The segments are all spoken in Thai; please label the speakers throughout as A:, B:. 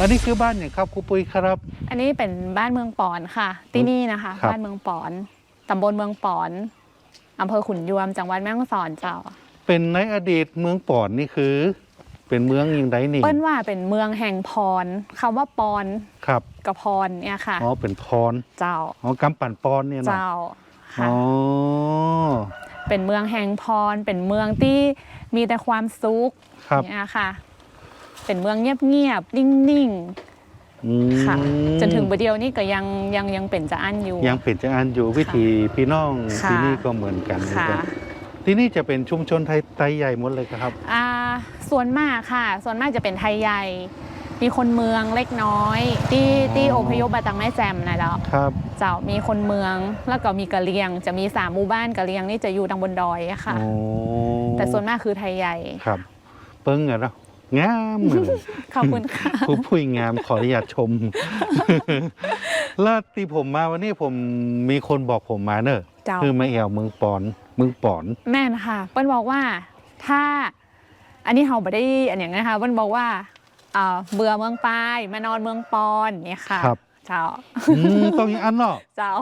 A: อันนี้คือบ้านอย่างครับครูปุ้ยครับ
B: อันนี้เป็นบ้านเมืองปอนค่ะ ที่นี่นะคะ
A: ครับ
B: บ้านเมืองปอนตำบลเมืองปอนอำเภอขุนยวมจังหวัดแม่ฮ่องสอนเจ้า
A: เป็นในอดีตเมืองปอนนี่คือ เป็นเมืองยังไงนี่
B: เปิ้นว่าเป็นเมืองแห่งพรคำว่าปอน
A: ครับ
B: กับพรเนี่ยค่ะ
A: อ๋อเป็นพร
B: เจ้า
A: อ๋อกำปั่นปอนเนี่ยเนาะ
B: เจ้าค่ะ
A: อ๋อ
B: เป็นเมืองแห่งพร เป็นเมืองที่มีแต่ความสุข
A: ครับ
B: เนี่ยค่ะ เป็นเมืองเงียบๆนิ่ง
A: อืม
B: ๆค่ะ จนถึงประเดียวนี้ก็ยังยังยังเป็นจะอันอยู่
A: ยังเป็นจะอันอยู่วิถีพี่น้อง
B: ค่ะ
A: ที่นี่ก็เหมือนกัน
B: ค่ะ
A: ที่นี่จะเป็นชุมชนไทยไทยใหญ่หมดเลยครับ
B: อ่าส่วนมากค่ะ ส่วนมากจะเป็นไทยใหญ่ มีคนเมืองเล็กน้อย ที่
A: อ๋อ
B: ที่อพยพมาตังแม่แจ่มนะเจ้า
A: ครับ
B: เจ้ามีคนเมืองแล้วก็มีกะเหรียง จะมีสามหมู่บ้านกะเหรียงนี่จะอยู่ตังบนดอยอะค่ะ
A: โอ้
B: แต่ส่วนมากคือไทยใหญ่
A: ครับ เปิ้งอะเนาะ งามเลย
B: ขอบคุณค่ะ
A: ครูปุ้ยงามขออนุญาตชมแล้วที่ผมมาวันนี้ผมมีคนบอกผมมาเนอะ
B: เจ้า
A: คือมาแอวเมืองปอนเมืองปอน
B: แม่นค่ะเปิ้ลบอกว่าถ้าอันนี้เราไม่ได้อันอย่างนะคะเปิ้ลบอกว่าเอ่อเบื่อเมืองปลายมานอนเมืองปอนเนี่ยค่ะ
A: ครับ
B: เจ้า
A: อืมต้องอย่างอันเนาะ
B: เจ้า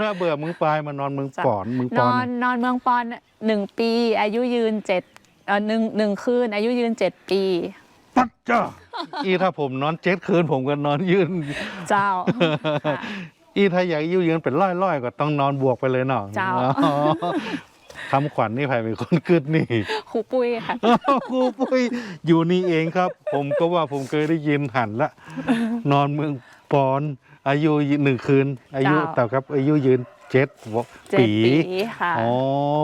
A: ถ้าเบื่อเมืองปลายมานอนเมืองปอนเมือง
B: น
A: ปอ
B: อนนนอนเมืองปอนหนึ่งปี อายุยืนเจ็ด เออหนึ่งหนึ่งคืนอายุยืนเจ็ดปี
A: ปัดจ้าอีถ้าผมนอนเจ็ดคืนผมก็นอนยืน
B: เจ้าค่ะ
A: อีถ้าอยากยืนเป็นร้อยร้อยๆก็ต้องนอนบวกไปเลยเนาะ
B: เจ้า
A: อ๋อคำขวัญนี่ใครเป็นคนกึดนี่
B: ครูปุ้ยค่ะ
A: ครูปุ้ยอยู่นี่เองครับ ผมก็ว่าผมเคยได้ยินหันละ นอนเมืองปอน อายุหนึ่งคืน อายุ
B: เจ้า
A: แต่ครับ อายุยืนเจ็ด
B: เจ็ด
A: ปี
B: ปีค่ะ
A: อ๋อ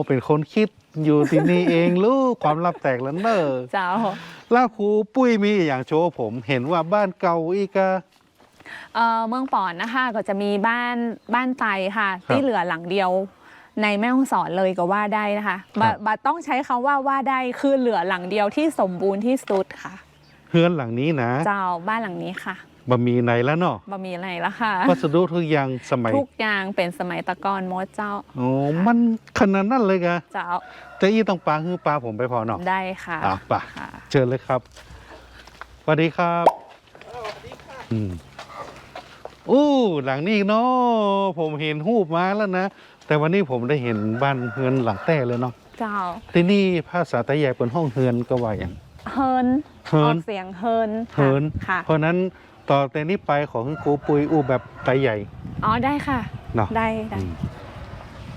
A: เป็นคนคิด อยู่ที่นี่เองลูกความลับแตกแล้วเนอะ
B: เจ้า
A: แล้วครูปุ้ยมีอย่างโชว์ผมเห็นว่าบ้านเก่าอีกอะ
B: เอ่อเมืองปอนนะคะก็จะมีบ้านบ้านไตค่ะ
A: ครับ
B: ที่เหลือหลังเดียวในแม่ฮ่องสอนเลยก็ว่าได้นะคะ
A: ครับ
B: บบัดต้องใช้คำว่าว่าได้คือเหลือหลังเดียวที่สมบูรณ์ที่สุดค่ะ
A: เฮือนหลังนี้นะ
B: เจ้าบ้านหลังนี้ค่ะ
A: บะมีไหนแล้วเนาะ
B: บ่มีอะไรแล้วค่ะ
A: วัสดุทุกอย่างสมัย
B: ทุกอย่างเป็นสมัยตะกอนมดเจ้า
A: โอ้มันขนาดนั้นเลยกะ
B: เจ้า
A: แต่อีต้องปลาคือปลาผมไปพอเนาะ
B: ได้ค่ะ
A: อะไป
B: ค่ะ
A: เชิญเลยครับสวัสดีครับอืมอู้หลังนี้เนาะผมเห็นรูปมาแล้วนะ แต่วันนี้ผมได้เห็นบ้านเฮือนหลังแต่เลยเนาะ
B: เจ้า
A: ที่นี่ภาษาไต้ใหญ่เป็นห้องเฮือนก็ว่าอย่าง
B: เฮิน
A: เฮิน
B: ออกเสียงเฮินค่ะ
A: เฮิน
B: ค่ะ
A: เพราะฉะนั้น ต่อแต่นี้ไปของครูปุยอู้แบบไต้ใหญ่
B: อ๋อได้ค่ะ
A: เนาะ
B: ได้ได้
A: อืม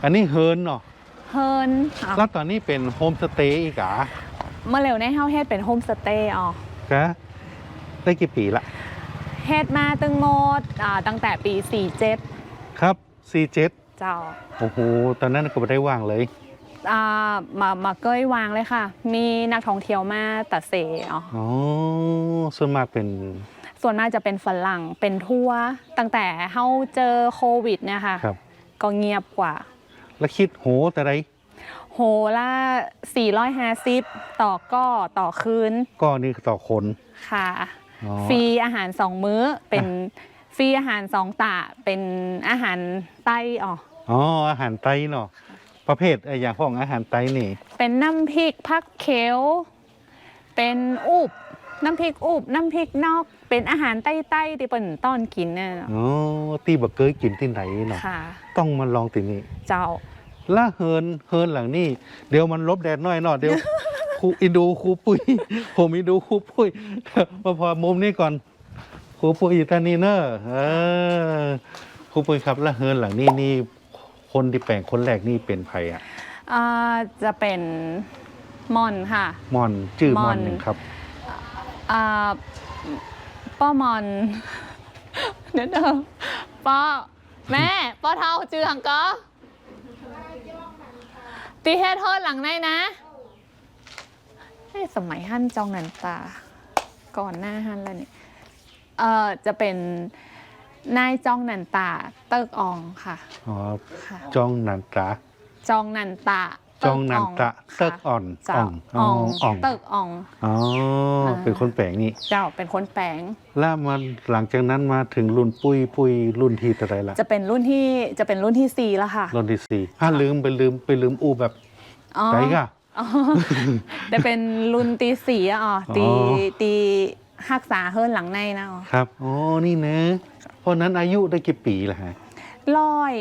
A: อันนี้เฮินเนาะ
B: เฮินอ๋อ
A: แล้วตอนนี้เป็นโฮมสเตย์อีกอะ
B: เมื่อเร็วในเฮาเฮ็ดเป็นโฮมสเตย์อ๋อ
A: กะได้กี่ปีละ
B: เฮ็ดมาตึงโมดอ่าตั้งแต่ปี 47
A: ครับซีเจ็ด
B: เจ้า
A: โอ้โห ตอนนั้นก็ไม่ได้ว่างเลย
B: อ่ามามาเกยวางเลยค่ะ มีนักท่องเที่ยวมาตัดเสอ๋อ
A: อ๋อส่วนมากเป็น
B: ส่วนมากจะเป็นฝรั่งเป็นทัวร์ตั้งแต่เฮาเจอโควิดเนี่ยค่ะ
A: ครับ
B: ก็เงียบกว่า
A: แล้วคิดโหแต่ไร
B: โหละ450 ต่อก็ต่อคืน
A: ก็นี่ต่อคน
B: ค่ะ
A: อ๋อ
B: ฟรีอาหารสองมื้อเป็นฟรีอาหารสองตะเป็นอาหารไต้อ๋อ
A: อ๋ออาหารไตเนาะประเภทไอ้อย่างของอาหารไตนี่
B: เป็นน้ำพริกผักเขียวเป็นอุบ น้ำพริกอุบน้ำพริกนอก เป็นอาหารใต้ๆที่เป็นต้อนกินเนี่ยเนาะ
A: อ๋อตีบะเกยกินที่ไหนเนาะ
B: ค่ะ
A: ต้องมาลองที่นี่
B: เจ้า
A: แล้วเฮินเฮินหลังนี่เดี๋ยวมันลบแดดหน่อยเนาะเดี๋ยวครูอินดูครูปุ้ย ผมอินดูครูปุ้ยมาพอมุมนี้ก่อนครูปุ้ยอยู่ตอนนี้เนอะเออครูปุ้ยครับแล้วเฮินหลังนี้นี่คนที่แปลงคนแรกนี่เป็นไผ่อะ
B: อ่าจะเป็นมอนค่ะ
A: มอนชื่อม
B: ม
A: อ
B: อน น
A: หนึ่งครับ
B: อ่าป้ามอน เดี๋ยวเดิมป้าแม่ป้าเท่าจือหังก็ตีเฮดเฮิร์ดหลังในนะเฮ้ยสมัยฮั่นจองนันตา ก่อนหน้าฮั่นแล้วนี่เอ่อจะเป็นนายจองนันตาเติกอองค่ะ
A: อ๋อ
B: ค่ะ
A: จองนันตา
B: จองนันตา
A: จองนันตะเติกอ่อน
B: เจ้า
A: อ่อง
B: อ่อง
A: อ่อง
B: เติกออง
A: อ๋อเป็นคนแปลงนี่
B: เจ้าเป็นคนแปลง
A: แล้วมาหลังจากนั้นมาถึงรุ่นปุ้ยปุ้ยรุ่นที่เท่าไหรละ
B: จะเป็นรุ่นที่จะเป็นรุ่นที่สี่แล้วค่ะ
A: รุ่นที่สี่อะลืมไปลืมไปลืมอูแบบ
B: อ๋อ
A: ไหนกะ
B: อ๋อแต่เป็นรุ่นตีสี่อะอ๋อตี
A: อ๋อ
B: ตีรักษาเฮิรนหลังในนะอ๋อ
A: ครับอ๋อนี่นะเพราะนั้นอายุได้กี่ปีละฮะ
B: ร้อย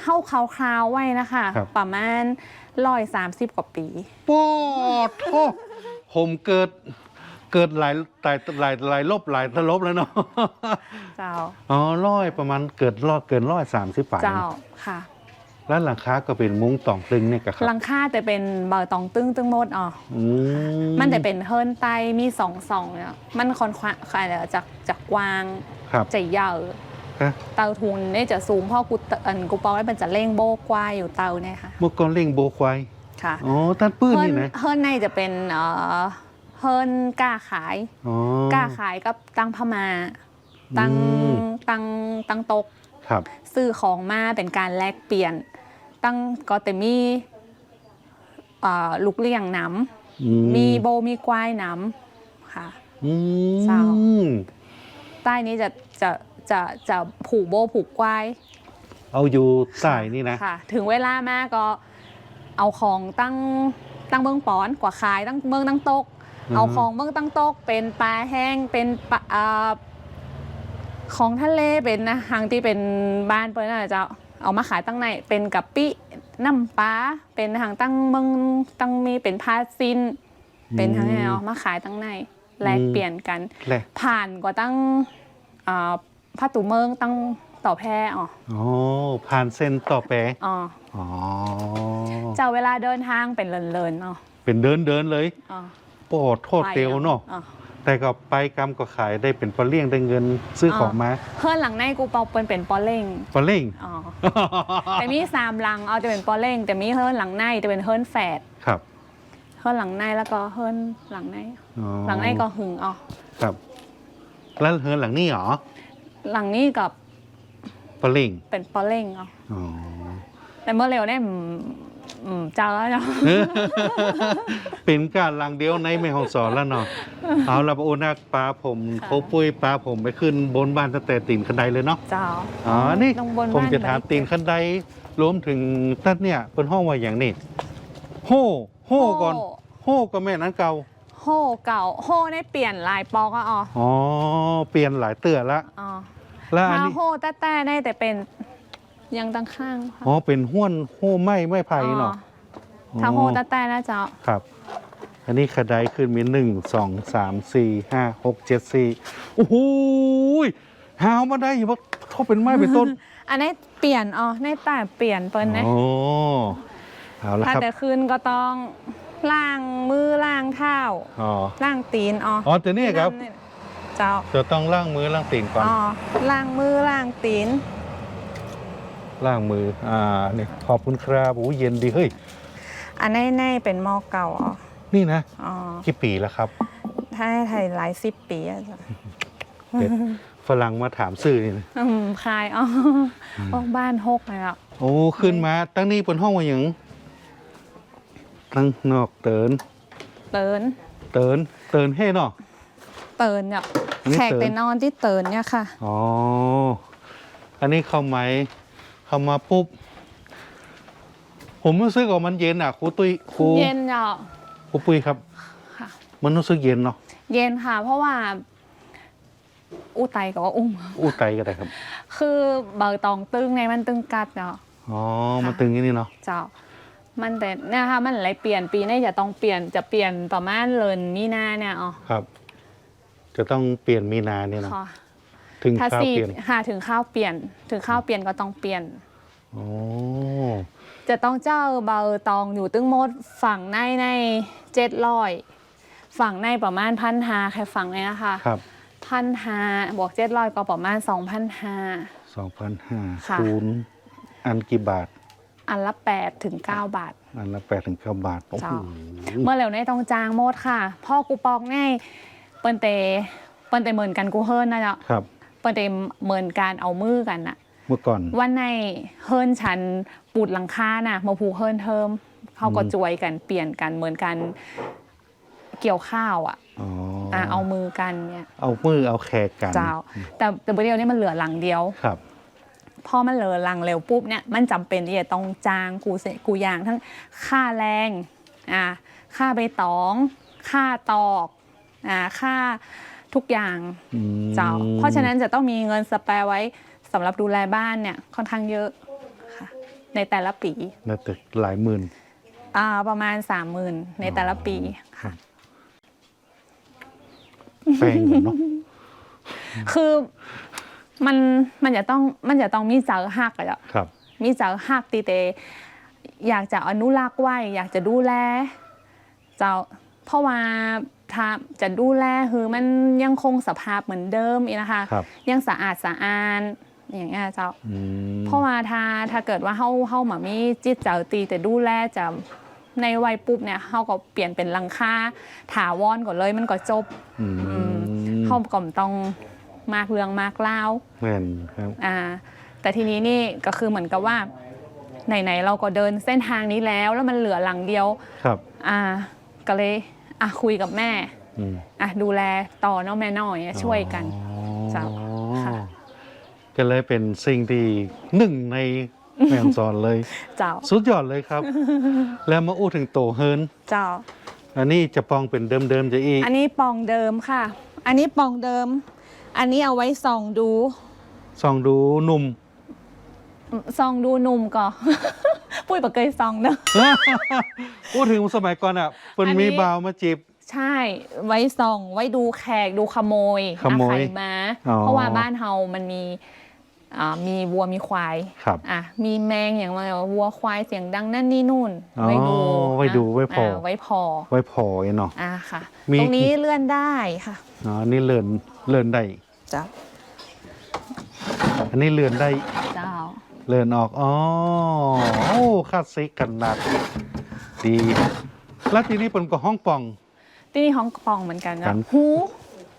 B: เข้าคราวๆไว้นะคะ
A: ครับ
B: ประมาณร้อยสามสิบกว่าปี
A: ปอดโทษผมเกิดเกิดหลายหลายหลายหลายลบหลายตลบแล้วเนาะ
B: เจ้า
A: อ๋อร้อยประมาณเกิดร้อยเกินร้อยสามสิบปลาย
B: เจ้าค่ะ
A: แล้วหลังคาก็เป็นมุ้งตองตึงเนี่ยกะค
B: ห
A: รั
B: ลั
A: บ
B: งคาแต่เป็นเบอร์ตองตึ้งตึ้งหมดอ๋อ
A: อื
B: มันจะเป็นเฮิรนไตมีสองสองเนี่ยมันค่อนข้างค่ะจากจากกวาง
A: ครับ
B: จะยาว
A: ฮะ
B: เตาทุนเนี่ยจะสูงเพ่อกูเตอันกูปองให้มันจะเร่งโบกกวายอยู่เตาเนี่ยค่ะ
A: เมื่อก่อนเล่งโบควาย
B: ค่ะ
A: อ๋อท่านปื้น
B: เฮิรน
A: นี่นะ
B: เฮิรนในจะเป็นเอ่อเฮิรนกล้าขาย
A: อ๋อ ก
B: ล้าขายกับตั้งพมา ตั้ง
A: อืม
B: ตั้งตั้งตก
A: ครับ
B: ซื้อของมาเป็นการแลกเปลี่ยน ตั้งก็แต่มีเอ่อลูกเลี้ยงน้
A: อืำ
B: มีโบมีควายน้ำค่ะ
A: อื
B: เศร้า
A: ม
B: ใต้นี้จะจะ จะจะผูกโบผูกควาย
A: เอาอยู่ใต้นี่นะ
B: ค่ะ ถึงเวลามาก็เอาของตั้งตั้งเบื้องปอนกว่าขายตั้งเบื้องตั้งตก
A: อือฮึ
B: เอาของเบื้องตั้งตกเป็นปลาแห้งเป็นปลาอ่าของทะเลเป็นนะหางที่เป็นบ้านเปิ้ลน่ะเจ้าเอามาขายตั้งในเป็นกะปิน้ำปลาเป็นหางตั้งเมืองตั้งมีเป็นผ้าซินเป็นทั้งแนวมาขายตั้งในแลกเปลี่ยนกัน
A: แหละ
B: ผ่านกว่าตั้งอ่า ผ้าตูเมืองตั้งต่อแพร่อ๋อ
A: อ๋อผ่านเส้นต่อแปร
B: อ๋อ
A: อ๋อ
B: เจ้าเวลาเดินทางเป็นเลินๆเนาะ
A: เป็นเดินเดินเลย
B: อ๋อ
A: โปรดโทษเตียวเนาะ
B: อ๋อ
A: แต่ก็ไปกรรมก็ขายได้เป็นปลาเลี่ยงได้เงินซื้อของมา
B: เพื่อนหลังในกูเปาเป็นเป็นปอเล่ง
A: ปลาเลี่ยง
B: อ๋อแต่มีสามหลังเอาจะเป็นปอเล่งแต่มีเฮิร์นหลังในจะเป็นเฮิร์นแฝด
A: ครับ
B: เฮิร์นหลังในแล้วก็เฮิร์นหลังใน
A: อ๋อ
B: หลังในก็หึงอ๋อ
A: ครับแล้วเฮือนหลังนี้เหรอ
B: หลังนี้กับ
A: ปลาเลี่ยง
B: เป็นปอเล่งอ๋อ
A: อ๋อ
B: แต่เมื่อเร็วเนี่ยอืมอืมเจ้าแล้วเนาะ
A: เป็นการลังเดียวในแม่ห้องสอนแล้วเนาะ เอาละโอนักปลาผม
B: ค่ะ
A: โคปุ้ยปลาผมไปขึ้นบนบ้านตั้งแต่ตีนคันไดเลยเนาะ
B: เจ้า
A: อ๋อ นี่
B: ต้องบน
A: ผม
B: บ้าน
A: จะถาม
B: ไว้
A: ตีนคันไดรวมถึงตั้นเนี่ยเป็นห้องว่าอย่างนี้โห่โห่ก่อนโห่ก็แม่นั้นเก่า
B: โฮเก่าโฮได้เปลี่ยนลายปอกอะอ๋อ
A: อ๋อเปลี่ยนหลายเตือละ
B: อ๋อ
A: แล้วอัน
B: ถ้า
A: นี้
B: โฮแต่แต่ได้แต่เป็นยังตั้งข้างค่ะ
A: อ๋อเป็นห้วนโห่ไม้ไม้ไผ่เนาะ
B: อ๋อถ้าโฮแต่แต่นะเจ้า
A: ครับ อันนี้คันไดขึ้นมีหนึ่งสองสามสี่ห้าหกเจ็ดสี่โอ้โหยหาวมาได้อยู่ว่าเขาเป็นไม้เป็นต้น
B: อันนี้เปลี่ยนอ๋อในแต่เปลี่ยนเปิ้นนะ
A: โอ้เอาละ
B: ถ้า
A: ครับ
B: แต่คืนก็ต้อง ล้างมือล้างเท้า
A: อ๋อ
B: ล้างตีนอ๋อ
A: อ๋อแต่นี่ครับ
B: เจ้า
A: จะต้องล้างมือล้างตีนก่อน
B: อ๋อล้างมือล้างตีน
A: ล้างมืออ่าเนี่ยขอบคุณครับโอ้เย็นดีเฮ้ย
B: อันนี้ในเป็นหม้อเก่าอ๋อ
A: นี่นะ
B: อ๋อ
A: กี่ปีแล้วครับ
B: ถ้าให้ไทยหลายสิบปีอะจ้ะ
A: เป็ดฝรั่งมาถามซื้อนี่นะ
B: อืมคลายอ๋อออกบ้านหกเลยอะ
A: โอ้ขึ้นมาตั้งนี้เป็นห้องว่าอย่าง ตั้งนอกเติน
B: เติน
A: เตินเตินให้เนาะ
B: เตินเนี่ย
A: อันนี้
B: แขก
A: เติน
B: ไปนอนที่เตินเนี่ยค่ะ
A: อ๋อ อันนี้เข้าไหมเข้ามาปุ๊บ ผมรู้สึกว่ามันเย็นอะครูตุ้ยครู
B: เย็นเนาะ
A: ครูปุ้ยครับ
B: ค่ะ
A: มันรู้สึกเย็นเนาะ
B: เย็นค่ะ เพราะว่า อู้ไตกับว่าอุ้ม
A: อู้ไตก็ได้ครับ
B: คือเบอร์ตองตึงในมันตึงกัดเนาะ
A: อ๋อ มันตึงอย่างนี้เนาะ
B: เจ้า มันแต่เนี่ยค่ะมันอะไรเปลี่ยนปีนี้จะต้องเปลี่ยนจะเปลี่ยนประมาณเลินมีนาเนี่ยอ๋อ
A: ครับ จะต้องเปลี่ยนมีนาเนี่ยเนาะ
B: ค่ะ
A: ถึง
B: ถ้า
A: ข้าว
B: สี
A: เปลี่ยน
B: หาถึงข้าวเปลี่ยน ถึงข้าวเปลี่ยนก็ต้องเปลี่ยน
A: อ๋อ
B: จะต้องเจ้าเบอร์ตองอยู่ตึงหมดฝั่งในในเจ็ดร้อยฝั่งในประมาณพันหาแค่ฝั่งในนะคะ
A: ครับ
B: พันหาบวกเจ็ดร้อยก็ประมาณสองพันหา
A: สองพันห้า
B: ค่ะ
A: คูณอันกี่บาท
B: อันละแปดถึงเก้าบาท
A: อันละแปดถึงเก้าบาทโอ้โห
B: เจ้า เมื่อเร็วในต้องจางโมดค่ะ พ่อกูปอกในเปิ้นเตเปิ้นเตเหมือนกันกูเฮิรนนะเจ้า
A: ครับ
B: เปิ้นเตเหมือนการเอามือกันน่ะ
A: เมื่อก่อน
B: วันในเฮิรนฉันปูดหลังคาน่ะมาผูกเฮิรนเทิมเขาก็
A: อืม
B: จวยกันเปลี่ยนกันเหมือนกันเกี่ยวข้าวอะ
A: อ๋อ
B: อะเอามือกันเนี่ย
A: เอามือเอาแขกกัน
B: เจ้า แต่แต่ประเดี๋ยวนี้มันเหลือหลังเดียว
A: ครับ
B: พอมันเหลือหลังเร็วปุ๊บเนี่ยมันจำเป็นที่จะต้องจ้างกูเสกูยางทั้งค่าแรงอ่าค่าใบตอง ค่าตอกอ่าค่าทุกอย่าง
A: อืม
B: เจ้า เพราะฉะนั้นจะต้องมีเงินสแปร์ไว้สำหรับดูแลบ้านเนี่ยค่อนข้างเยอะค่ะในแต่ละปี
A: น่าจะหลายหมื่น
B: อ่าประมาณสามหมื่นในแต่ละปีค่ะ
A: แพงอยู่เนาะ
B: คือ มันมันจะต้องมันจะต้องมีเจอหักอะเจ้า
A: ครับ
B: มีเจอหักตีเต อยากจะอนุรักษ์ไว้ อยากจะดูแล เจ้าเพราะว่าถ้าจะดูแลคือมันยังคงสภาพเหมือนเดิมอีกนะคะ
A: ครับ
B: ยังสะอาดสะอานอย่างเงี้ยเจ้า
A: อืม
B: เพราะว่าถ้าถ้าเกิดว่าเฮาเฮามามีจิตเจ้าตีแต่ดูแลจะในวัยปุ๊บเนี่ยเฮาก็เปลี่ยนเป็นหลังคาถาวรก่อนเลยมันก็จบ
A: อืม
B: เฮาก็บ่ต้อง มากเรื่องมากเล่าว
A: แม่นครับ
B: อ่าแต่ทีนี้นี่ก็คือเหมือนกับว่าไหนๆเราก็เดินเส้นทางนี้แล้ว แล้วมันเหลือหลังเดียว
A: ครับ
B: อ่าก็เลยอะคุยกับแม่
A: อืม
B: อะดูแลต่อเน้องแม่น้อยอะช่วยกัน เจ้าค่ะ
A: ก็เลยเป็นสิ่งที่หนึ่งในแมงสอนเลย
B: เจ้า
A: สุดยอดเลยครับ แล้วมาอู้ถึงโตเฮิร์น
B: เจ้า
A: อันนี้จะปองเป็นเดิมๆจะอีก
B: อันนี้ปองเดิมค่ะ อันนี้ปองเดิม อันนี้เอาไว้ส่องดู
A: ส่องดูหนุ่ม
B: ส่องดูหนุ่มก่อน ปุ้ยปะเกยส่องเนอะ
A: อู้ถึงสมัยก่อนอะเปิ้น
B: อันนี้
A: มีบาวมาจีบ
B: ใช่ ไว้ส่องไว้ดูแขกดูขโมย
A: ขโมย
B: อาไข่มา
A: อ๋อ
B: เพราะว่าบ้านเฮามันมีอ่ามีวัวมีควาย
A: ครับ
B: อะมีแมงอย่างว่าวัวควายเสียงดังนั่นนี่นู่น
A: อ๋อ
B: ไว้ดู
A: ไว้ดู
B: นะ
A: ไว้พออ่า
B: ไว้พอ
A: ไว้พอไอ้เนาะ
B: อะค่ะ
A: มี
B: ตรงนี้เลื่อนได้ค่ะ
A: อ๋ออันนี่เลื่อนเลื่อนได้
B: เจ้า
A: อันนี้เลื่อนได้
B: เจ้า
A: เลื่อนออก อ๋อ โอ้คลาสสิกกันนัดดี แล้วทีนี้เปิ้นก็ห้องป่อง
B: ที่นี่ฮ่องกงเหมือนกัน
A: กั
B: นะ
A: น
B: หู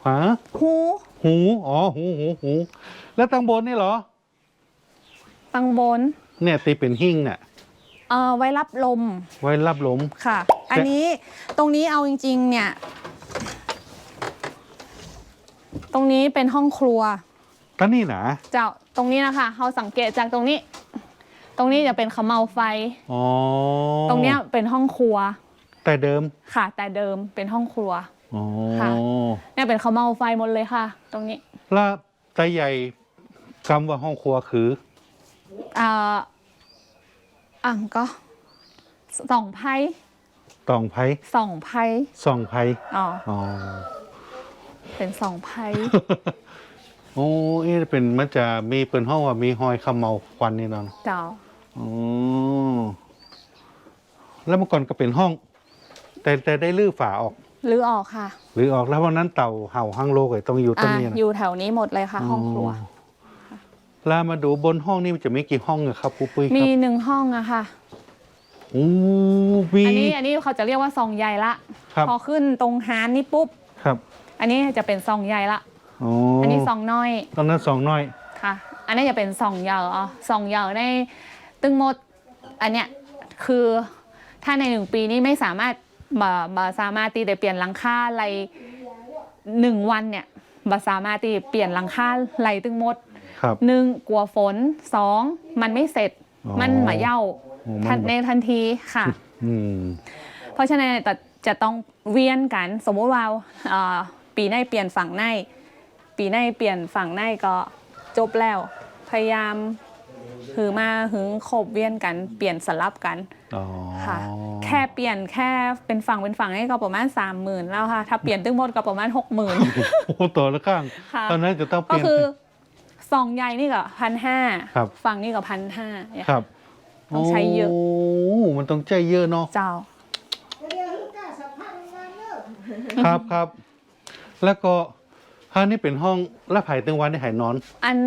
A: ฮะ
B: หู
A: หู อ๋อ หู หู หู แล้วตังบนนี่เหรอ
B: ตังบน
A: เนี่ยตีเป็นหิ้งเนี่ย
B: เอ่อไว้รับลม
A: ไว้รับลม
B: ค่ะ อันนี้ตรงนี้เอาจริงๆเนี่ย ตรงนี้เป็นห้องครัว
A: ก็นี่นะ
B: เจ้าตรงนี้นะคะเราสังเกตจากตรงนี้ ตรงนี้จะเป็นขมเมาไฟ
A: อ๋อ
B: ตรงเนี้ยเป็นห้องครัว
A: แต่เดิม
B: ค่ะ แต่เดิมเป็นห้องครัว
A: อ๋อ
B: ค่ะ เนี่ยเป็นขมเมาไฟหมดเลยค่ะ ตรงนี้
A: แล้วแต่ใหญ่คำว่าห้องครัวคือ
B: อ่าอะก็สองไพ่
A: ตองไผ่
B: สองไพ่
A: ซองไผ่
B: อ๋อ
A: อ๋อ
B: เป็นสองไพ่
A: โอ้เอ๊ะเป็นมันจะมีเป็นห้องว่ามีหอยขมเมาควันนี่เนาะ
B: เจ้า
A: อ๋อแล้วเมื่อก่อนก็เป็นห้อง แต่แต่ได้ลื้อฝาออก
B: หรือออกค่ะ
A: หรือออกแล้ววันนั้นเต่าเห่าห้างโลกไอ้ต้องอยู่ตรง
B: อะ
A: นี้นะ
B: อยู่แถวนี้หมดเลยค่ะ ห้องครัว
A: แล้วมาดูบนห้องนี่มันจะมีกี่ห้องอะครับปุ๊ปุ้ยค
B: มี
A: รับ
B: หนึ่งห้องอะค่ะ
A: โอ้มี
B: อันนี้อันนี้เขาจะเรียกว่าซองใหญ่ละ
A: ครับ
B: พอขึ้นตรงฮานนี่ปุ๊บ
A: ครับ
B: อันนี้จะเป็นซองใหญ่ละ
A: อ๋อ
B: อั
A: อั
B: นนี้ซองน้อย
A: ตอนนั้นสองน้อย
B: ค่ะ อันนี้จะเป็นซองใหญ่อ๋อซองใหญ่ในตึงหมด อันเนี้ยคือถ้าในหนึ่งปีนี้ไม่สามารถมามาสามารถตีแต่เปลี่ยนหลังคาอะไรหนึ่งวันเนี่ยบาสามารถตีเปลี่ยนหลังคาไหลตึงหมด
A: ครับ
B: หนึ่งกลัวฝนสองมันไม่เสร็จ
A: อ๋อ
B: มันมาเย่า
A: โอ้มัน
B: ทันในทันทีค่ะ
A: อืม
B: เพราะฉะนั้นแต่จะต้องเวียนกันสมมุติว่าเอ่อ ปีในเปลี่ยนฝั่งใน ปีในเปลี่ยนฝั่งในก็จบแล้ว พยายามหือมาหึงคบเวียนกันเปลี่ยนสลับกัน
A: อ๋อ
B: ค่ะแค่เปลี่ยนแค่เป็นฝั่งเป็นฝั่งนี่ก็ประมาณสามหมื่นแล้วค่ะ ถ้าเปลี่ยนตึ้งหมดก็ประมาณหกหมื่น
A: โอ้โหต่อละข้าง
B: ค่ะ
A: ตอนนั้นจะต้องเป
B: ก็
A: ลี่ยน
B: คือสองใหญ่นี่ก็พันห้า
A: ครับ
B: ฝั่งนี่ก็พันห้า
A: ครับ
B: ต้องใช้เยอะ
A: โอ้มันต้องใจเยอะเนาะ
B: เจ้า
A: ครับครับ แล้วก็ห้างนี้เป็นห้องละไผ่ตึงวันที่หายนอน
B: อัน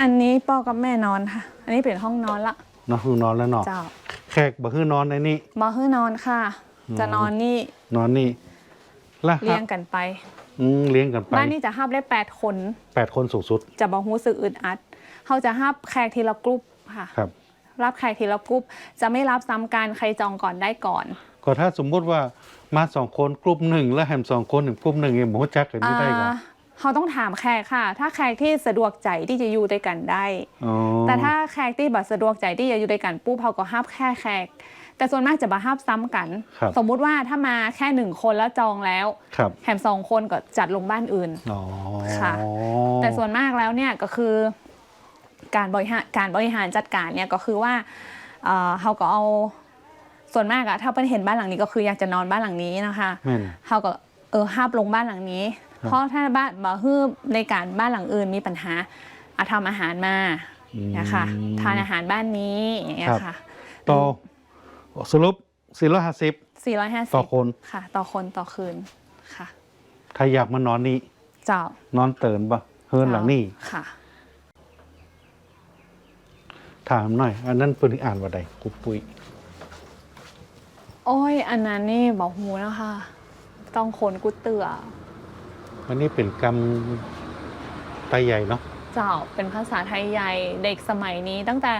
B: อันนี้พ่อกับแม่นอนค่ะ อันนี้เป็นห้องนอนละ
A: เนาะคือนอนแล้วเนาะ
B: เจ้า
A: แขกบ่คือนอนในนี่
B: บอคือนอนค่ะ
A: อืม
B: จะนอนนี่
A: นอนนี่ละ
B: เลี้ยงกันไป
A: อืมเลี้ยงกันไป
B: บ้านนี้จะห้าบได้แปดคน
A: แปดคนสูงสุด
B: จะบอกรู้สึกอึดอัดเขาจะห้าบแขกทีละกรุ๊ปค่ะ
A: ครับ
B: รับแขกทีละกรุ๊ปจะไม่รับซ้ำกันใครจองก่อนได้ก่อน
A: ก็ถ้าสมมุติว่ามาสองคนกลุ่มหนึ่งแล้วแฮมสองคนหนึ่งกลุ่มหนึ่งเองหมูจักกันไม่ได้ก่อน
B: อ่าเขาต้องถามแขกค่ะ ถ้าแขกที่สะดวกใจที่จะอยู่ด้วยกันได้
A: อ๋อ
B: แต่ถ้าแขกที่แบบสะดวกใจที่จะอยู่ด้วยกันปุ๊บเขาก็ห้าบแค่แขก แต่ส่วนมากจะมาห้าบซ้ำกัน
A: ครับ
B: สมมุติว่าถ้ามาแค่หนึ่งคนแล้วจองแล้ว
A: ครับ
B: แถมสองคนก็จัดลงบ้านอื่น
A: อ๋อ
B: ค่ะ แต่ส่วนมากแล้วเนี่ยก็คือ การบริหารการบริหารจัดการเนี่ยก็คือว่าเอ่อเขาก็เอา ส่วนมากอะถ้าเป็นเห็นบ้านหลังนี้ก็คืออยากจะนอนบ้านหลังนี้นะคะ
A: แม่น
B: เขาก็เออห้าบลงบ้านหลังนี้
A: ครับ
B: เพราะถ้าบ้านบ่ฮืบในการบ้านหลังอื่นมีปัญหาอาทำอาหารมา
A: อืม
B: นะคะทานอาหารบ้านนี้อย่างเงี้ย
A: ครับ
B: ค่ะ
A: ต่อสรุป450
B: 450
A: ต่อคน
B: ค่ะ ต่อคนต่อคืนค่ะ
A: ถ้าอยากมานอนนี่
B: เจ้าน
A: อนเตินปะเฮินหลังนี่
B: ค่ะ
A: ถามหน่อย อันนั้นเพิ่นอ่านว่าใดครูปุ้ย
B: โอ้ย อันนั้นนี่บอกหูนะคะ ต้องคนกุเตือ
A: อันนี้เป็นกรรมไตใหญ่เนาะ
B: เจ้าเป็นภาษาไทยใหญ่เด็กสมัยนี้ ตั้งแต่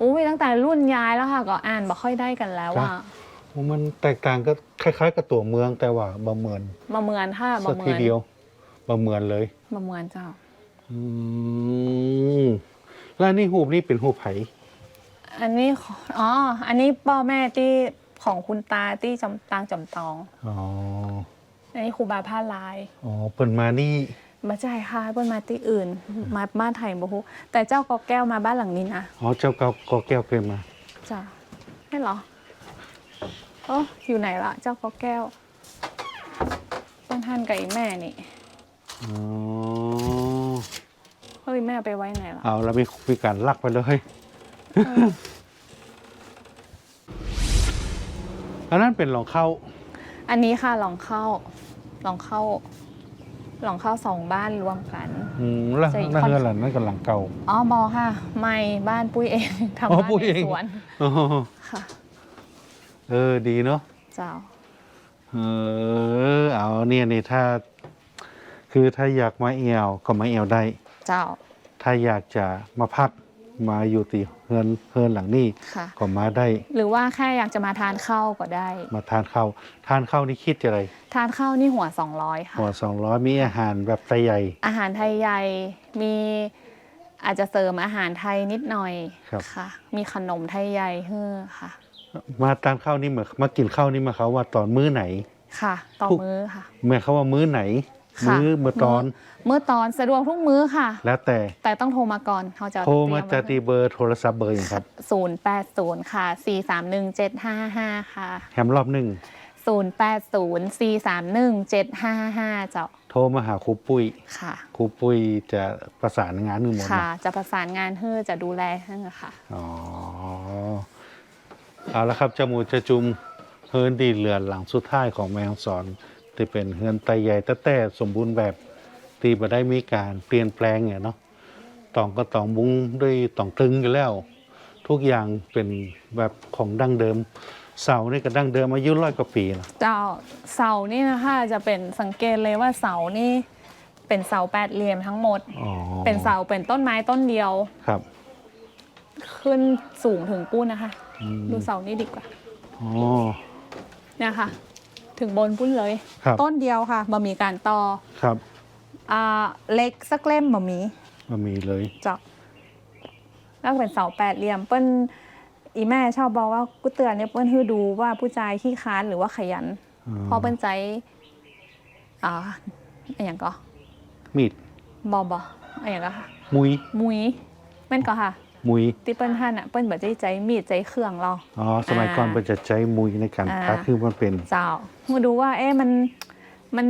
B: อุ้ยตั้งแต่รุ่นยายแล้วค่ะ ก็อ่านบ่ค่อยได้กันแล้วว่า
A: มันแตกต่างก็คล้าย ๆ กับตัวเมืองแต่ว่าบ่เหมือน
B: มาเมือนค่ะ
A: สั
B: มากเมื
A: ที
B: อน
A: เดียวบ่เหมือนเลย
B: มาเมือนเจ้า
A: อืมแล้วอันนี่หูปนี่เป็นหูปไผ
B: อันนี้ขออ๋อ อันนี้พ่อแม่ที่ ของคุณตาที่จำตางจำตอง
A: อ๋อ
B: อันนี้ครูบาผ้าลาย
A: อ๋อเปิ่นมานี่
B: มาจ่ายค่ะเปิ้นมาที่อื่น มาบ้านไทยบ่ฮู้แต่เจ้ากอแก้วมาบ้านหลังนี้นะ
A: อ๋อเจ้าเก่ากอแก้วเคยมา
B: จ้ะไม่เหรอโอ้อยู่ไหนละเจ้ากอแก้วต้นท่านกับอีแม่นี่
A: อ๋อ
B: เฮ้ยแม่ไปไว้ไหนละ
A: เอาแล้วมีมีการลักไปเลย อันนั้นเป็นรองเข้า
B: อันนี้ค่ะลองเข้าลองเข้าลองเข้าสองบ้านรวมกัน
A: อืมแล้ว
B: จะอีก
A: นั่น
B: ค่อน
A: คืออะไรนั่นกำลังเก่า
B: อ๋อบอค่ะ ไม่บ้านปุ้ยเองทำ
A: อ๋อ
B: บ้าน
A: ปุ้ย
B: ใน
A: เอง
B: สวน
A: อ๋อ
B: ค่ะ
A: เออดีเนาะ
B: เจ้า
A: เออเอาเนี่ยนี่ถ้า คือถ้าอยากมาเอวก็มาเอวได้
B: เจ้า
A: ถ้าอยากจะมาพัก มาอยู่ตีเฮือนเฮือนหลังนี้
B: ค่ะ
A: ก็มาได้
B: หรือว่าแค่อยากจะมาทานข้าวก็ได้
A: มาทานข้าวทานข้าวนี่คิดจะไร
B: ทานข้าวนี่หัว 200 ค่ะ
A: หัวสองร้อยมีอาหารแบบไตใหญ่
B: อาหารไทยใหญ่มีอาจจะเสริมอาหารไทยนิดหน่อย
A: ครับ
B: ค่ะ มีขนมไทยใหญ่เฮ้อค่ะ
A: มาทานข้าวนี่เหมือนมากินข้าวนี่หมายเขามว่าตอนมื้อไหน
B: ค่ะ ต่อ
A: ทุก
B: มื้อค่ะ
A: หมายเขามว่ามื้อไหน
B: ค่ะ
A: มื้อเมื่อตอน
B: มื้อตอนสะดวกทุกมื้อค่ะ
A: แล้วแต่
B: แต่ต้องโทรมาก่อนเขาจะ
A: โทรมา
B: เต
A: จะ
B: ยไว้
A: ตีเบอร์โทรศัพท์เบอร์อย่างครับ
B: ศูนย์แปดศูนย์ค่ะสี่สามหนึ่งเจ็ดห้าห้าค่ะ
A: แฮมรอบหนึ่ง
B: ศูนย์แปดศูนย์สี่สามหนึ่งเจ็ดห้าห้าเจ้า
A: โทรมาหาครูปุ้ย
B: ค่ะ
A: ครูปุ้ยจะประสานงานหนึ่งหมด
B: ค่ะ
A: นะ
B: จะประสานงานเฮ้อจะดูแลเฮ้อค่ะ
A: อ๋อ เอาละครับจมูกจะจุมเฮินดีเรือนหลังสุดท้ายของแมวสอน ที่เป็นเฮือนไตใหญ่แต่แต่สมบูรณ์แบบตีมาได้มีการเปลี่ยนแปลงเนี่ยเนาะตองก็ตองมุ้งด้วยตองตึงอยู่แล้ว ทุกอย่างเป็นแบบของดั้งเดิม เสานี่ก็ดั้งเดิมอายุร้อยกว่าปีนะ
B: เจ้าเสานี่นะคะจะเป็นสังเกตเลยว่าเสานี่เป็นเสาแปดเหลี่ยมทั้งหมด
A: อ๋อ
B: เป็นเสาเป็นต้นไม้ต้นเดียว
A: ครับ
B: ขึ้นสูงถึงปุ้นนะคะ
A: อืม
B: ดูเสานี่ดีกว่า
A: อ๋อ
B: เนี่ยค่ะ ถึงบนปุ้นเลย
A: ครับ
B: ต้นเดียวค่ะบะมีการต่อ
A: ครับ
B: อ่าเล็กสักเล่มบะมี
A: มันมีเลย
B: เจ้าแล้วก็เป็นเสาแปดเหลี่ยม เปิ้ลอีแม่ชอบบอกว่ากูเตือนเนี่ยเปิ้ลคือดูว่าผู้ชายขี้ค้านหรือว่าขยันเพราะเปิ้ลใจอ่าอะไรอย่างก็
A: มีด
B: บอบออะไรอย่างก็ค่ะ
A: มุย
B: มุยแม่นก็ค่ะ
A: มุย
B: ที่เปิ้ลท่านอะเปิ้ลแบบใจใจมีดใจเครื่องเรา
A: อ๋อสมัยก่อน
B: อ่า
A: เป็นจะใช้มุยในการ
B: อ่า
A: พักคือมันเป็น
B: เจ้า มาดูว่า เอ๊ะมันมัน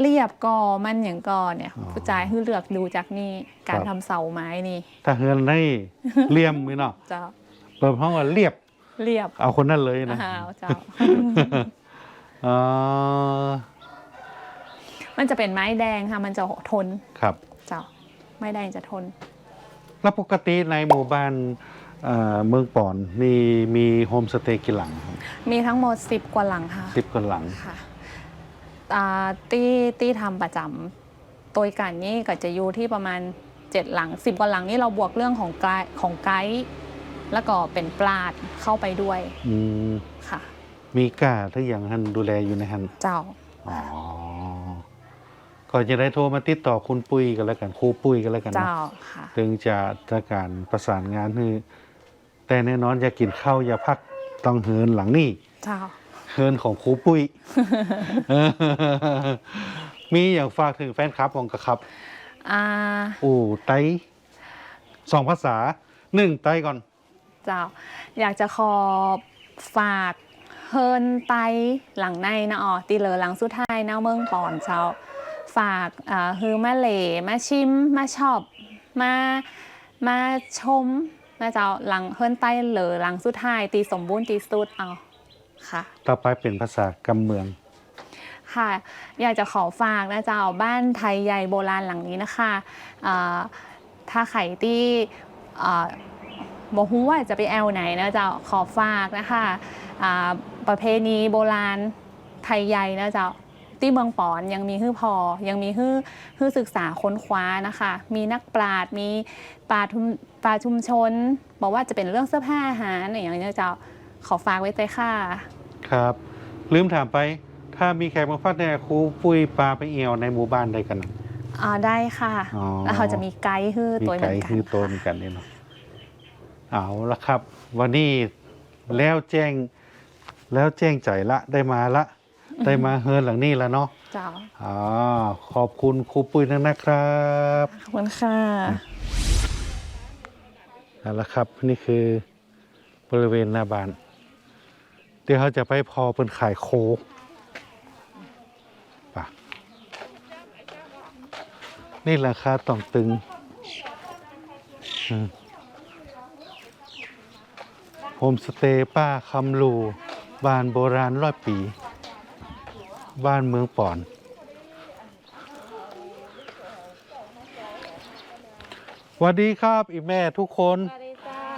B: เรียบก่อมันอย่างก่อเนี่ย
A: อ๋อ
B: ผู้ชายคือเลือกดูจากนี่การ
A: ครับ
B: ทำเสาไม้นี่
A: ถ้าเฮือนได้เลี่ยมไหมเนาะ
B: เจ้า
A: เปิดห้องว่าเรียบ
B: เรียบ
A: เอาคนนั้นเลยนะ
B: อ้าวเจ้า
A: อ๋อ
B: มันจะเป็นไม้แดงค่ะ มันจะทน
A: ครับ
B: เจ้า ไม้แดงจะทน
A: แล้วปกติในหมู่บ้าน เอ่อเมืองป่อนนี่มีโฮมสเตย์กี่หลัง
B: มีทั้งหมดสิบกว่าหลังค่ะ
A: สิบกว่าหลัง
B: ค่ะอ่าตี้ตี้ทำประจำตัวกันนี่ก็จะอยู่ที่ประมาณเจ็ดหลังสิบกว่าหลังนี่เราบวกเรื่องของไกด์ของไกด์แล้วก็เป็นปลาดเข้าไปด้วย
A: อืม
B: ค่ะ
A: มีก้าทุกอย่างท่านดูแลอยู่ในหัน
B: เจ้า
A: อ๋อก็จะได้โทรมาติดต่อคุณปุ้ยกันแล้วกันครูปุ้ยกันแล้วกันนะ
B: เจ้าค่ะ
A: ถึงจะจะการประสานงานคือ แต่แน่นอนอย่ากินข้าวอย่าพักต้องเฮินหลังนี่
B: เจ้า
A: เฮินของครูปุ้ยเออมีอย่างฝากถึงแฟนคลับของกระครับ
B: อ่า
A: อู่ไต้สองภาษาหนึ่งไต้ก่อน
B: เจ้า อยากจะขอฝากเฮินไตหลังในนะอ๋อตีเหลอหลังสุดท้ายนะเมืองปอนเจ้า ฝากอ่าคือมาเหล่มาชิมมาชอบมามาชม นะเจ้าหลังเฮินไตเหลอหลังสุดท้าย ตีสมบูรณ์ตีสุดเอาค่ะ
A: ต่อไปเป็นภาษากำเมือง
B: ค่ะ อยากจะขอฝากนะเจ้าบ้านไทยใหญ่โบราณหลังนี้นะคะอ่าถ้าใครที่อ่าบอกฮู้ว่าจะไปแอลไหนนะเจ้าขอฝากนะคะอ่าประเพณีโบราณไทยใหญ่นะเจ้า ที่เมืองปอนยังมีฮื้อพอ ยังมีฮื้อฮื้อศึกษาค้นคว้านะคะ มีนักปราชญ์มีปราชญ์ชุมปราชญ์ชุมชน บอกว่าจะเป็นเรื่องเสื้อผ้าอาหารอะไรอย่างเงี้ยเจ้าขอฝากไว้ใจค่ะ
A: ครับ ลืมถามไปถ้ามีแขกมาพักเนี่ยครูปุ้ยปลาไปเอียวในหมู่บ้านได้กันนะ
B: อ่าได้ค่ะ
A: อ๋อ
B: แล้วเขาจะมีไกด์ฮื้อ
A: มี
B: ตัวเหมื
A: ไก่
B: อนกัน
A: คือโตเหมือนกันเนี่ยเนาะเอาละครับ วันนี้แล้วแจ้งแล้วแจ้งใจละได้มาละ ได้มาเฮินหลังนี้แล้วเนาะ
B: เจ้า
A: อ๋อขอบคุณครูปุ้ยนะนะครับ
B: ขอบคุณค่ะ
A: เอาละครับนี่คือบริเวณหน้าบ้านเดี๋ยวเขาจะไปพอเป็นขายโคกป่ะนี่ราคาต้องตึงอืมโฮมสเตย์ป้าคำลูบ้านโบราณร้อยปี บ้านเมืองป่อน สวัสดีครับอีแม่ทุกคน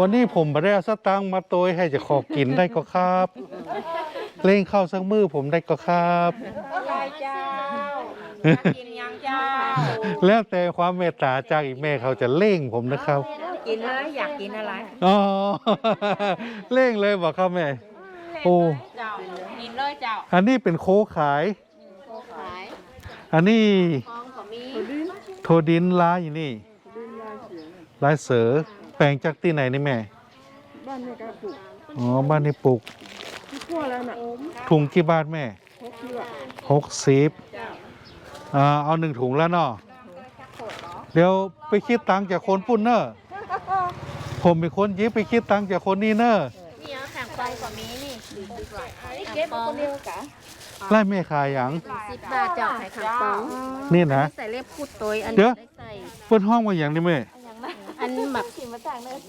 A: วันนี้ผมมาได้เอาสตังค์มาโตยให้จะขอกินได้ก็ครับ เล่งข้าวสักมือผมได้ก็ครับ
C: ยายเจ้าอยากกินยังเจ้า
A: แล้วแต่ความเมตตาจากอีแม่เขาจะเล่งผมนะครับ
C: กินเลยอยากกินอะไร
A: อ๋อ เล่งเลยบอกครับแม่ โอ้
C: เจ้ากิน เลยเจ้า
A: อันนี้เป็นโคขาย
C: ขาย
A: อันนี้
C: ฟองก็มี
A: โทดินลายอยู่นี่ลายเสือแปลงจากที่ไหนนี่แม่
D: บ้านเนี่ยก็ปลูก
A: อ๋อ บ้านนี้ปลูก
D: ทั่วแล้วน่ะ
A: ถุงกี่บาทแม่
D: พกเสื้อ
A: หกสิบอ่าเอาหนึ่งถุงแล้วเนาะเดี๋ยวไปคิดตังค์จากคนปุ่นเนอะผมเป็นคนยิบไปคิดตังค์จากคนนี้เนอะ
C: นี่เอาถังฟองก็มีนี่
D: เก็บคนเดียวกะ
A: ไล่แม่ขายอย่าง
C: สิบบาทเจ้าไข่ขังฟอง
A: นี่นะ
C: ใส่เล็บพูดตัวอัน
A: เดี๋
C: นี้
A: ยว
C: ได้ใส่
A: เปิ้นห้องมาอย่างนี้แม่
C: อันแบบ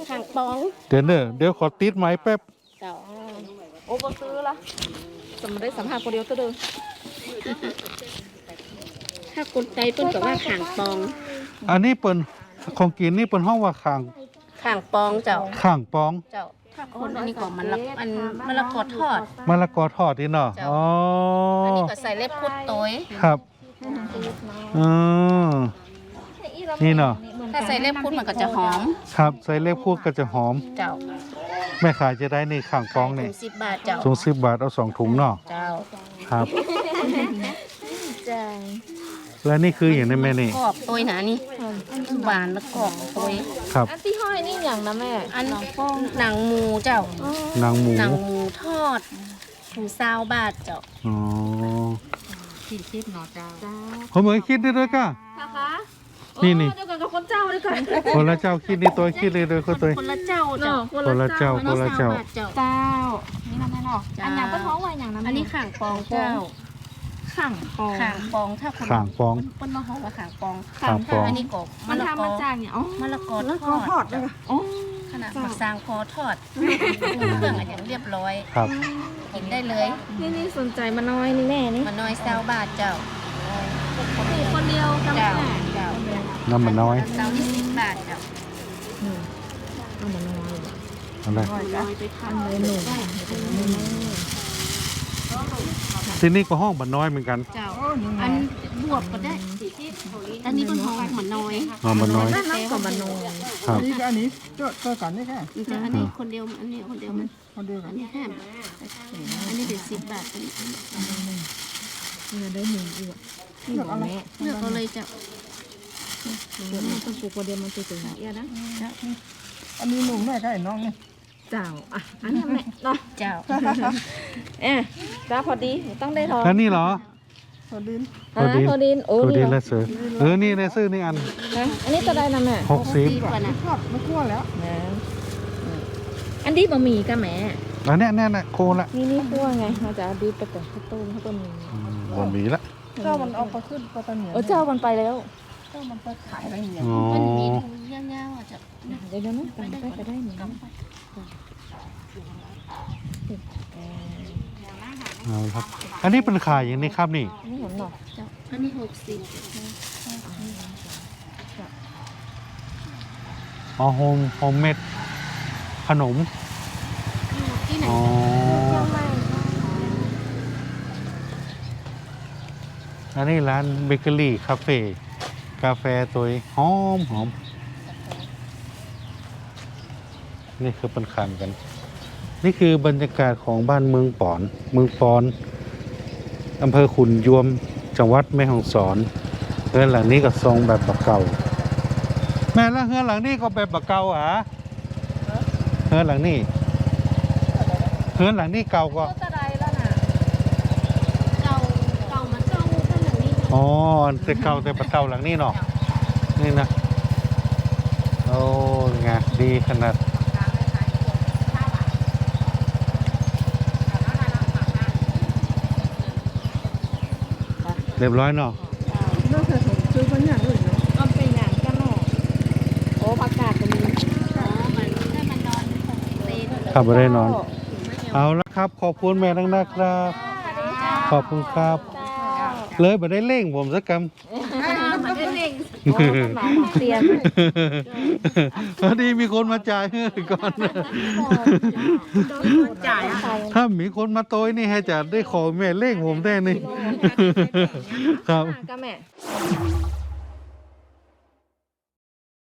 C: ขังฟอง
A: เดี๋ยวเนอะเดี๋ยวขอติดไม้แป๊บ
C: เจ้าโอ้บ่ซื้อละสมได้สัมภาษณ์คนเดียวตัวเดิมถ้าคนใจเปิ้นก็ว่าขังฟอง
A: อันนี้เปิ้นของกินนี่เปิ้นห้องว่าข่าง
C: ขังฟองเจ้า
A: ข่างปอง
C: เจ้า ถ้าคนอันนี้ก็มันละอันมันละกอทอด
A: มะละกอทอดนี่เนาะ
C: จ้ะ
A: อ๋อ
C: อั
A: อน
C: นี้ก็ใส่เล็บพูดตัว
A: ครับอืมนี่เนาะ
C: ถ้าใส่เล็บพูดมันก็จะหอม
A: ครับใส่เล็กพูดก็จะหอม
C: เจ้า
A: แม่ขายจะได้นี่ข่างปองนี่
C: สิบบาทเจ้า
A: ถุงสิบบาทเอาสองถุงเนาะ
C: เจ้า
A: ครับ
C: จ้า
A: และนี่คืออย่างนี้แม่นี่
C: กรอบตัวหนานี่หวานแล้วกรอบตัว
A: ครับ
D: อันที่ห้อยนี่อย่างนะแม่
C: อันหนังหมูเจ้า
A: นางหมู
C: หนังหมูทอดถุงซาวบาทเจ้า
A: อ๋อ
C: สี่สิบเนาะเจ้า
A: ผมเหมือนคิดได้ด้วยก่ะนี่นี่
D: เดียวกันกับคนเจ้าด้วยกัน
A: คนละเจ้าคิดนี่ตัวคิดเลยโดยคนตัว
C: คนละเจ้าเจ้า
A: คนละเจ้า
C: อัน
A: คน
C: นี้
A: ละ
C: ซาว
A: เจ้า
C: บาทเจ้า
D: เจ้านี่นะแม่เนาะ
C: จ้า
D: อันอย่างก็ท้องไว้อย่างนั้น
C: อันนี้ข่างปองเจ้า
D: ขังปอง
C: ข่างปองถ้าคน
A: ข่างปอง
C: เปิ้นมาห้องว่าข่างปอง
A: ข่างปอง
C: อันนี้กบ
D: มัน
C: ละ
D: ทำมาจากเนี่ยอ๋อ
C: มะละกอ
D: แล้ว
C: ท
D: ก็
C: อ
D: ทอ
C: ด
D: ดเลยอ๋อ
C: ขนาดผักซางคอทอดเครื่องอะอย่างเรียบร้อย
A: ครับ
C: กินได้เลย
D: นี่นี่สนใจมาน้อยนี่แม่นี่
C: มันน้อยซาวบาทเจ้า
D: ปลูกคนเดียวกับ
C: เจ้า
D: แม่
C: เจ้า
A: น้ำมันน้อย
C: ซาวนี่สิบบาทเจ้า
D: เอามาน้อย
A: อะไร
D: น้อยไปทำเลยหนู
A: ที่นี่ก็ห้องมันน้อยเหมือนกัน
C: เจ้าอันบวบก็ได้อันนี้เป็นห้องเหมือนน้อย
A: อ๋อมันน้อย
D: นั่นน้ำกับมันนง
A: ครับ
E: นี่ก็อันนี้ก็ก็ก่อนนี่แค่
C: แต่อันนี้คนเดียวอันนี้คนเดียวมัน
E: คนเดียวกั
C: อั
E: น
C: นนี้แห้มอันนี้เป็นสิบบาทอันนี้
D: เงินได้หนึ่งอีกนี่บอกแม่
C: เลือกเอาเลยเจ้า
D: เดี๋ยวแม่ต้องปลูกคนเดียวมันจะถึงเอียนะ
E: อันนี้หนุ่มแม่ก็ไอ้น้องนี่
F: เจ้าอะอันนี้แม่เนาะ
D: เจ้าเอ๊ะจ้าพอดีต้องได้ทอง
A: แล้วนี่เหรอ
E: ตัวดิน
D: อ่าโทดินโอ้
A: ตัว
D: นี่
A: ดี
D: เหร
A: และ
D: อ
A: เสือเออนี่ในซื้อนี่อัน
D: นะอันนี้จะได้นะแม่
A: หกสิบ
E: ทอดไม่ทั่วแล้ว
D: นะอันนี้บะหมี่กะแม่
A: อันเนี้ยเนี่ยเนี่ยโคละ
D: นี่นี่คั่วไงเราจะเอาดีไปแต่ข้าวต้มข้าวต้มมี
A: อืมบะหมี่ละ
E: เจ้ามันเอาไปขึ้นปลาตะเหนียน
D: เออเจ้ามันไปแล้ว
E: เจ้ามันไปขายอะไรอย่างเงี้ย
A: อ๋อ
D: เดี๋ยวเดี๋ยวนะไปไปก็ได้หนึ่ง
A: เอาครับ อันนี้เป็นขายอย่างนี้ครับนี่
D: นี่หอมหนอ
C: อันนี้หกสิบ
A: อ๋อโฮมโฮมเมดขนม
C: ที่ไหน
A: อ๋อ อันนี้ร้านเบเกอรี่คาเฟ่กาแฟตัวหอมหอม นี่คือเป็นคันกัน นี่คือบรรยากาศของบ้านเมืองปอน เมืองปอนอำเภอขุนยวม จังหวัดแม่ฮ่องสอนเฮือนหลังนี้ก็ทรงแบบบักเก่า แม่แล้วเฮือนหลังนี้ก็แบบบักเก่าอะเฮือนหลังนี้เฮือนหลังนี้เก่าก็
D: จะได้แล้วนะ
C: เก่าเก่ามาเก่าขนาดนี้
A: อ๋อแต่เก่าแต่บักเก่าหลังนี้เนาะนี่นะโอ้งาดีขนาด เรียบร้อยเนาะ
E: น่าจะผมซื้อปัญญาด้วยเนาะ
D: เอาไปหนังกันหน่อโอ้ผักกาดก็มี
C: อ๋อมันถ้ามันนอนหกเซน
A: ขับไม่ได้นอน เอาละครับ ขอบคุณแม่ทั้งนะครับ ขอบคุณครับ เลยบ่ได้เร่งผมสักคำ
C: มัน ได้เร่ง
D: หมาเตียน
A: พอดีมีคนมาจ่ายเงินก่อน
C: จ่าย
A: ถ้ามีคนมาโต้ยนี่ให้จัดได้ขอแม่เร่งผมได้นี่ ครับ
D: ก็แม่